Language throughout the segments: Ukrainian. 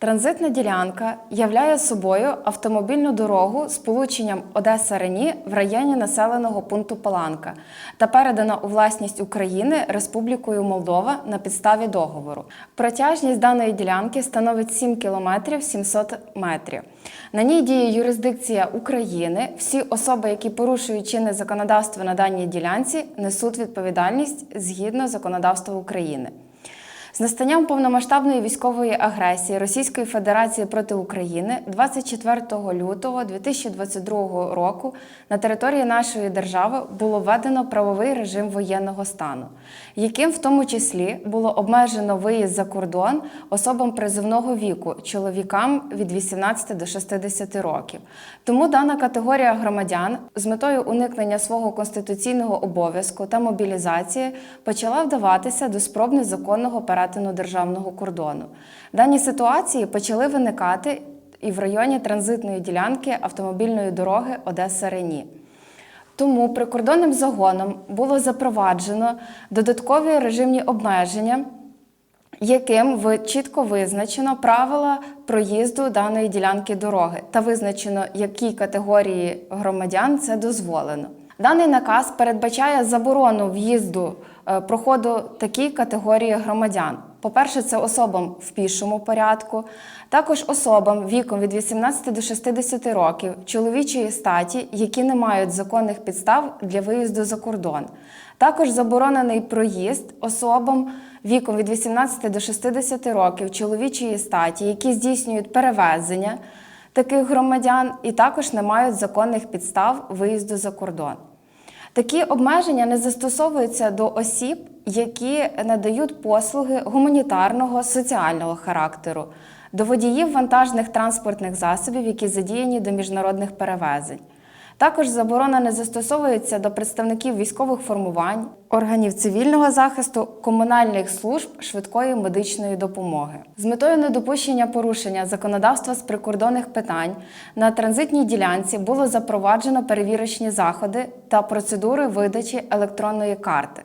Транзитна ділянка являє собою автомобільну дорогу з полученням Одеса Рені в районі населеного пункту Паланка та передана у власність України Республікою Молдова на підставі договору. Протяжність даної ділянки становить 7 кілометрів 700 метрів. На ній діє юрисдикція України. Всі особи, які порушують чинне законодавство на даній ділянці, несуть відповідальність згідно законодавства України. З настанням повномасштабної військової агресії Російської Федерації проти України 24 лютого 2022 року на території нашої держави було введено правовий режим воєнного стану, яким в тому числі було обмежено виїзд за кордон особам призивного віку, чоловікам від 18 до 60 років. Тому дана категорія громадян з метою уникнення свого конституційного обов'язку та мобілізації почала вдаватися до спроб незаконного перетину державного кордону. Дані ситуації почали виникати і в районі транзитної ділянки автомобільної дороги Одеса Рені. Тому прикордонним загоном було запроваджено додаткові режимні обмеження, яким чітко визначено правила проїзду даної ділянки дороги та визначено, якій категорії громадян це дозволено. Даний наказ передбачає заборону в'їзду е, проходу такій категорії громадян. По-перше, це особам в пішому порядку, також особам віком від 18 до 60 років чоловічої статі, які не мають законних підстав для виїзду за кордон. Також заборонений проїзд особам віком від 18 до 60 років чоловічої статі, які здійснюють перевезення таких громадян і також не мають законних підстав виїзду за кордон. Такі обмеження не застосовуються до осіб, які надають послуги гуманітарного соціального характеру, до водіїв вантажних транспортних засобів, які задіяні до міжнародних перевезень. Також заборона не застосовується до представників військових формувань, органів цивільного захисту, комунальних служб швидкої медичної допомоги. З метою недопущення порушення законодавства з прикордонних питань на транзитній ділянці було запроваджено перевірочні заходи та процедури видачі електронної карти.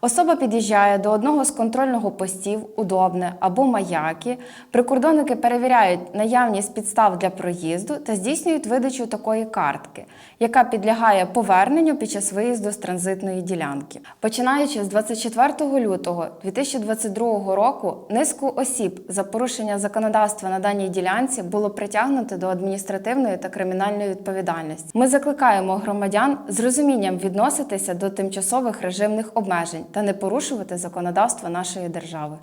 Особа під'їжджає до одного з контрольного постів, удобне або маяки. Прикордонники перевіряють наявність підстав для проїзду та здійснюють видачу такої картки, яка підлягає поверненню під час виїзду з транзитної ділянки. Починаючи з 24 лютого 2022 року, низку осіб за порушення законодавства на даній ділянці було притягнуто до адміністративної та кримінальної відповідальності. Ми закликаємо громадян з розумінням відноситися до тимчасових режимних обмежень та не порушувати законодавство нашої держави.